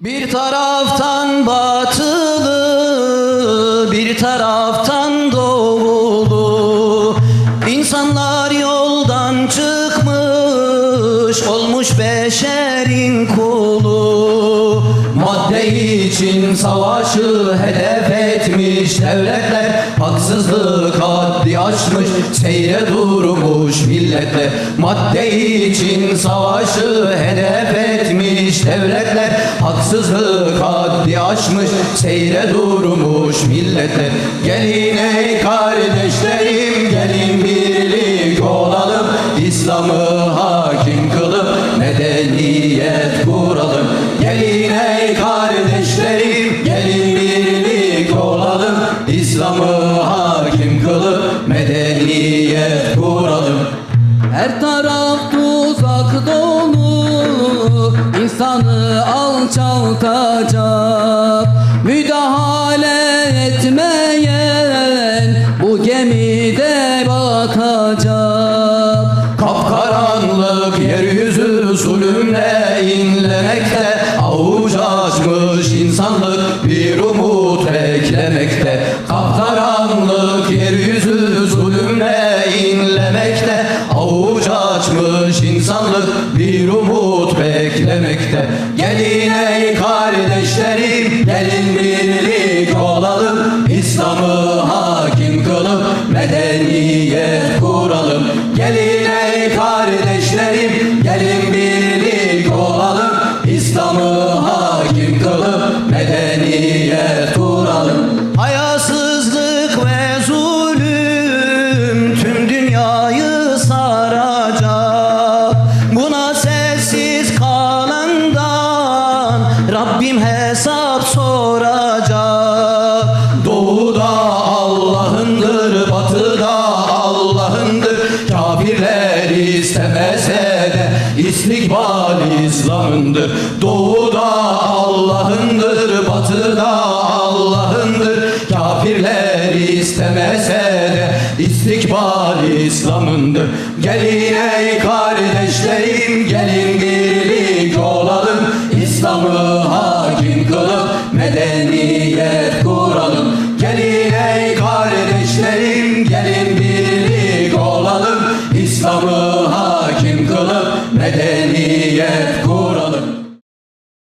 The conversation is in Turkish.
Bir taraftan batılı, bir taraftan doğulu. İnsanlar yoldan çıkmış, olmuş beşerin kulu. Madde için savaşı hedef etmiş devletler Haksızlık aşmış, seyre durmuş milletler Madde için savaşı hedef etmiş devletler. Haksızlık haddi aşmış, seyre durmuş milletler Gelin ey kardeşlerim, gelin birlik olalım. İslam'ı hakim kılıp medeniyet kuralım. Gelin ey kardeşlerim, gelin birlik olalım. İslam'ı medeniyet kuralım Her taraf tuzak dolu. İnsanı alçaltacak. Müdahale etmeyen Bu gemide batacak. Kapkaranlık yeryüzü zulümle inlemekte. Avuç açmış insanlık bir umut beklemekte beklemekte. Gelin ey kardeşlerim gelin birlik Rabbim hesap soracak. Doğuda Allah'ındır, batıda Allah'ındır. Kafirler istemese de istikbal İslam'ındır. Doğuda Allah'ındır, batıda Allah'ındır. Kafirler istemese de istikbal İslam'ındır. Gelin ey kardeşlerim gelin birlik olalım. İslam'ı Gelin birlik olalım İslam'ı hakim kılıp medeniyet